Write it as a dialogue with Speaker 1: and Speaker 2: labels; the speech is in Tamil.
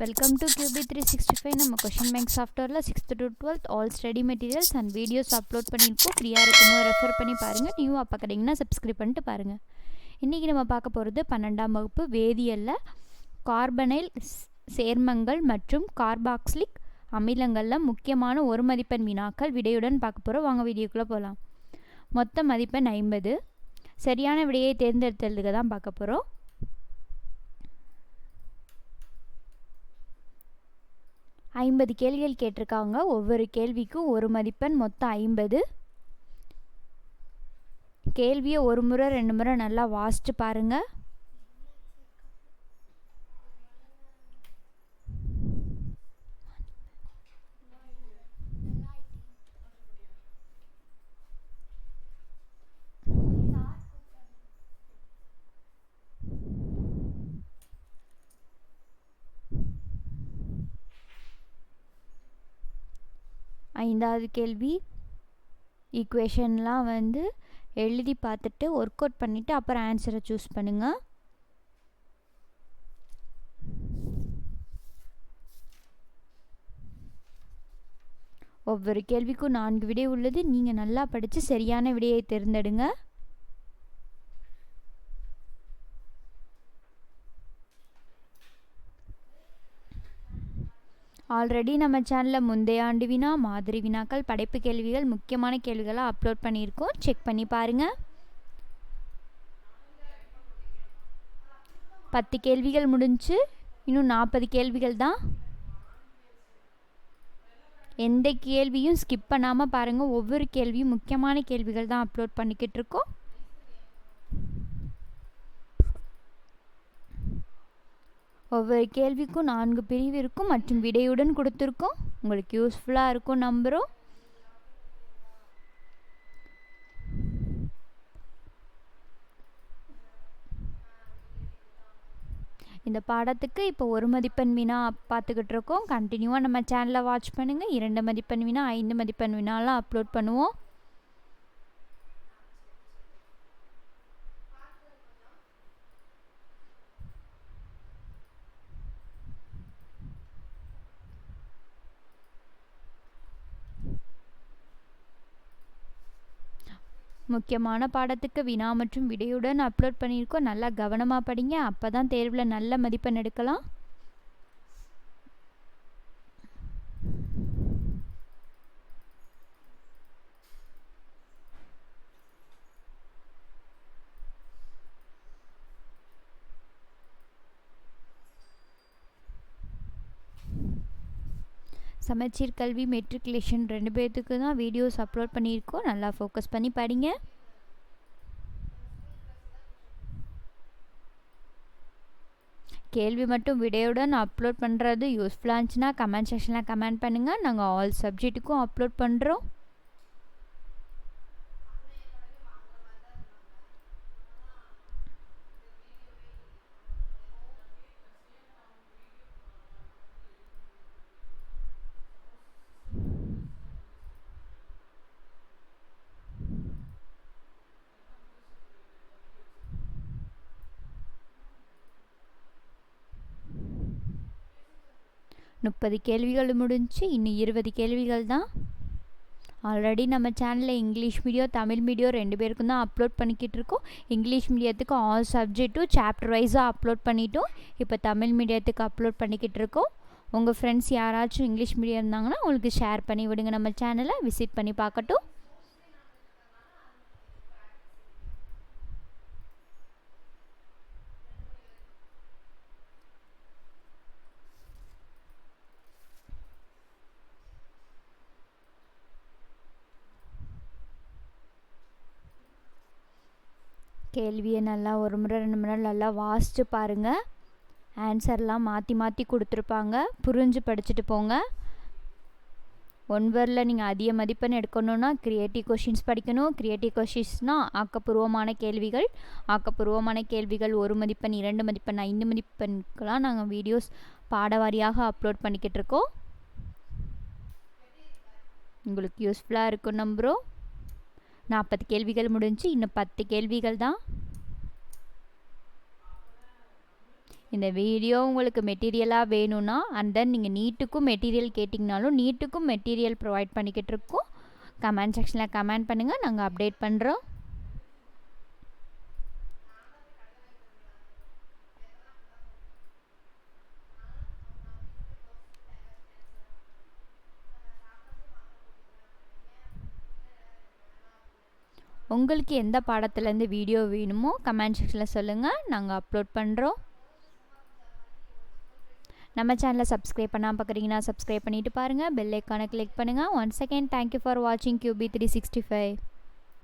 Speaker 1: Welcome to QB three sixty five நம்ம கொஷின் பேங்க் சாஃப்ட்வேரில் sixth to twelfth all study materials and videos upload பண்ணியிருக்கோம். ஃப்ரீயாக இருக்கணும் ரெஃபர் பண்ணி பாருங்கள் நியூ அப்போ கிடைங்கன்னா சப்ஸ்கிரைப் பண்ணிட்டு பாருங்கள் இன்றைக்கி நம்ம பார்க்க போகிறது பன்னெண்டாம் வகுப்பு வேதியியலில் கார்பனைல் சேர்மங்கள் மற்றும் கார்பாக்சிலிக் அமிலங்களில் முக்கியமான ஒரு மதிப்பெண் வினாக்கள் விடையுடன் பார்க்க போகிறோம் வாங்க வீடியோக்குள்ளே போகலாம் மொத்த மதிப்பெண் ஐம்பது. சரியான விடையை தேர்ந்தெடுத்ததுக்கு தான் பார்க்க போகிறோம் ஐம்பது கேள்விகள் கேட்டிருக்காங்க. ஒவ்வொரு கேள்விக்கும் ஒரு மதிப்பெண் மொத்தம் ஐம்பது. கேள்வியை ஒரு முறை ரெண்டு முறை நல்லா வாசித்து பாருங்கள் ஐந்தாவது கேள்வி. ஈக்குவேஷன்லாம் வந்து எழுதி பார்த்துட்டு ஒர்க் அவுட் பண்ணிவிட்டு அப்புறம் ஆன்சரை சூஸ் பண்ணுங்கள் ஒவ்வொரு கேள்விக்கும் நான்கு விடை உள்ளது. நீங்கள் நல்லா படித்து சரியான விடையை தேர்ந்தெடுங்க. ஆல்ரெடி நம்ம சேனலில் முந்தைய ஆண்டு வினா மாதிரி வினாக்கள் படைப்பு கேள்விகள் முக்கியமான கேள்விகளாக அப்லோட் பண்ணியிருக்கோம். செக் பண்ணி பாருங்கள் பத்து கேள்விகள் முடிஞ்சு இன்னும் நாற்பது கேள்விகள் தான். எந்த கேள்வியும் ஸ்கிப் பண்ணாமல் பாருங்கள் ஒவ்வொரு கேள்வியும் முக்கியமான கேள்விகள் தான் அப்லோட் பண்ணிக்கிட்டு இருக்கோம். ஒவ்வொரு கேள்விக்கும் நான்கு பிரிவு இருக்கும். மற்றும் விடையுடன் கொடுத்துருக்கோம். உங்களுக்கு யூஸ்ஃபுல்லாக இருக்கும் நம்புகிறோம் இந்த பாடத்துக்கு இப்போ ஒரு மதிப்பெண் வினா பார்த்துக்கிட்டு இருக்கோம். கண்டினியூவாக நம்ம சேனலை வாட்ச் பண்ணுங்கள் இரண்டு மதிப்பெண் வினா ஐந்து மதிப்பெண் வினாலாம் அப்லோட் பண்ணுவோம். முக்கியமான பாடத்துக்கு வினா மற்றும் விடையுடன் அப்லோட் பண்ணியிருக்கோம். நல்லா கவனமாக படிங்க. அப்போ தான் தேர்வில் நல்ல மதிப்பெண் எடுக்கலாம். சமச்சீர் கல்வி மெட்ரிகுலேஷன் ரெண்டு பேர்த்துக்கு தான் வீடியோஸ் அப்லோட் பண்ணியிருக்கோம். நல்லா ஃபோக்கஸ் பண்ணி படிங்க. கேள்வி மட்டும் விடையுடன் அப்லோட் பண்ணுறது யூஸ்ஃபுல்லாக இருந்துச்சுன்னா கமெண்ட் செக்ஷனில் கமெண்ட் பண்ணுங்கள் நாங்கள் ஆல் சப்ஜெக்ட்டுக்கும் அப்லோட் பண்ணுறோம் முப்பது கேள்விகள் முடிஞ்சு இன்னும் இருபது கேள்விகள் தான். ஆல்ரெடி நம்ம சேனலில் இங்கிலீஷ் மீடியம் தமிழ் மீடியம் ரெண்டு பேருக்கும் தான் அப்லோட் பண்ணிக்கிட்டு இருக்கோம். இங்கிலீஷ் மீடியத்துக்கு ஆல் சப்ஜெக்ட்டும் சாப்டர் வைஸாக அப்லோட் பண்ணிட்டோம். இப்போ தமிழ் மீடியத்துக்கு அப்லோட் பண்ணிக்கிட்டு இருக்கோம். உங்கள் ஃப்ரெண்ட்ஸ் யாராச்சும் இங்கிலீஷ் மீடியம் இருந்தாங்கன்னா உங்களுக்கு ஷேர் பண்ணி விடுங்க நம்ம சேனலை விசிட் பண்ணி பார்க்கட்டும். கேள்வியை நல்லா ஒரு முறை ரெண்டு முறை நல்லா வாசித்து பாருங்கள் ஆன்சர்லாம் மாற்றி மாற்றி கொடுத்துருப்பாங்க. புரிஞ்சு படிச்சுட்டு போங்க. ஒன் நீங்கள் அதிக மதிப்பெண் எடுக்கணுன்னா க்ரியேட்டிவ் கொஷின்ஸ் படிக்கணும். க்ரியேட்டிவ் கொஷின்ஸ்னால் ஆக்கப்பூர்வமான கேள்விகள். ஆக்கப்பூர்வமான கேள்விகள் ஒரு மதிப்பெண் இரண்டு மதிப்பெண் ஐந்து மதிப்பெண்க்கெலாம் நாங்கள் வீடியோஸ் பாடவாரியாக அப்லோட் பண்ணிக்கிட்டு இருக்கோம். உங்களுக்கு யூஸ்ஃபுல்லாக இருக்கும் நம்புகிறோம் நாற்பது கேள்விகள் முடிஞ்சு இன்னும் பத்து கேள்விகள் தான். இந்த வீடியோ உங்களுக்கு மெட்டீரியலாக வேணும்னா அண்ட் தென் நீங்கள் நீட்டுக்கும் மெட்டீரியல் கேட்டிங்கனாலும் நீட்டுக்கும் மெட்டீரியல் ப்ரொவைட் பண்ணிக்கிட்டு இருக்கோம். கமெண்ட் செக்ஷனில் கமெண்ட் பண்ணுங்கள் நாங்கள் அப்டேட் பண்ணுறோம் உங்களுக்கு எந்த பாடத்துலேருந்து வீடியோ வேணுமோ கமெண்ட் செக்ஷனில் சொல்லுங்கள் நாங்கள் அப்லோட் பண்ணுறோம் நம்ம சேனலை சப்ஸ்கிரைப் பண்ணாமல் பார்க்குறீங்கன்னா சப்ஸ்கிரைப் பண்ணிவிட்டு பாருங்கள் பெல் ஐக்கானை கிளிக் பண்ணுங்கள் one second thank you for வாட்சிங் கியூபி த்ரீ சிக்ஸ்டி ஃபைவ்